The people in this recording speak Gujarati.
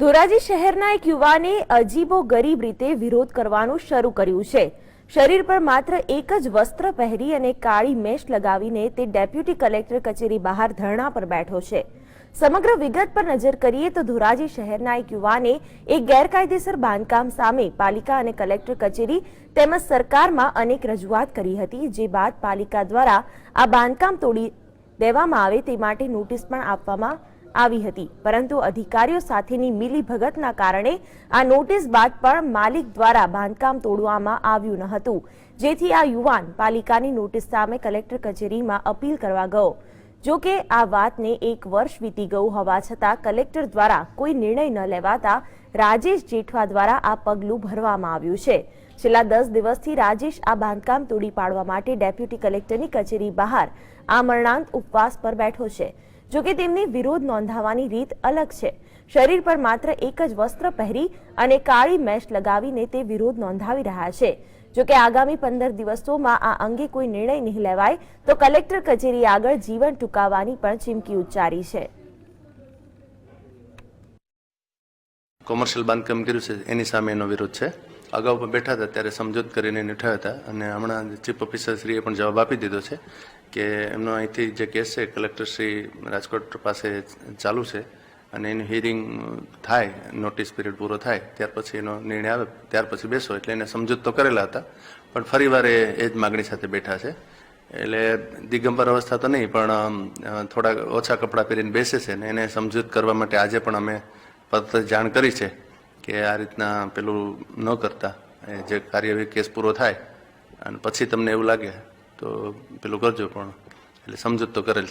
ધોરાજી શહેરના એક યુવાને અજીબો ગરીબ રીતે વિરોધ કરવાનું શરૂ કર્યું છે. શરીર પર માત્ર એક જ વસ્ત્ર પહેરી અને કાળી મેશ લગાવીને તે ડેપ્યુટી કલેક્ટર કચેરી બહાર ધરણા પર બેઠો છે. સમગ્ર વિગત પર નજર કરીએ તો ધોરાજી શહેરના એક યુવાને એક ગેરકાયદેસર બાંધકામ સામે પાલિકા અને કલેક્ટર કચેરી તેમજ સરકારમાં અનેક રજૂઆત કરી હતી, જે બાદ પાલિકા દ્વારા આ બાંધકામ તોડી દેવામાં આવે તે માટે નોટિસ પણ આપવામાં આવી હતી. પરંતુ અધિકારીઓ સાથેની મિલીભગતના કારણે આ નોટિસ બાદ પણ માલિક દ્વારા બાંધકામ તોડવામાં આવ્યું ન હતું. જેથી આ યુવાન પાલિકાની નોટિસ સામે કલેક્ટર કચેરીમાં અપીલ કરવા ગયો. જો કે આ વાતને એક વર્ષ વીતી ગયું હોવા છતાં કલેક્ટર દ્વારા કોઈ નિર્ણય ન લેવાતા રાજેશ જેઠવા દ્વારા આ પગલું ભરવામાં આવ્યું છે. છેલ્લા દસ દિવસથી રાજેશ આ બાંધકામ તોડી પાડવા માટે ડેપ્યુટી કલેક્ટરની કચેરી બહાર આમરણાંત ઉપવાસ પર બેઠો છે. જો કે તેમની વિરોધ નોંધાવવાની રીત અલગ છે. શરીર પર માત્ર એક જ વસ્ત્ર પહેરી અને કાળી મેશ લગાવીને તે વિરોધ નોંધાવી રહ્યા છે. જોકે આગામી પંદર દિવસોમાં આ અંગે કોઈ નિર્ણય નહીં લેવાય, તો કલેક્ટર કચેરી આગળ જીવન ટૂંકાવવાની પણ ચીમકી ઉચ્ચારી છે. કોમર્શિયલ બાંધકામ કર્યું છે, એની સામે એનો વિરોધ છે. અગાઉ પણ બેઠા હતા ત્યારે સમજૂત કરીને નીઠા હતા અને હમણાં ચીફ ઓફિસરશ્રીએ પણ જવાબ આપી દીધો છે કે એમનો અહીંથી જે કેસ છે, કલેક્ટર શ્રી રાજકોટ પાસે ચાલુ છે અને એનું હિયરિંગ થાય નોટિસ પીરિયડ પૂરો થાય, ત્યાર પછી એનો નિર્ણય આવે, ત્યાર પછી બેસો એટલે એને સમજૂત તો કરેલા હતા, પણ ફરીવાર એ જ માગણી સાથે બેઠા છે. એટલે દિગંબર અવસ્થા તો નહીં, પણ થોડા ઓછા કપડાં પહેરીને બેસે છે ને એને સમજૂત કરવા માટે આજે પણ અમે પત્ર જાણ કરી છે. કે આ રીતના પેલું ન કરતા. જે કાર્યવાહી કેસ પૂરો થાય, અને પછી તમને એવું લાગે, તો પેલું કરજો પણ. એટલે સમજૂત તો કરેલ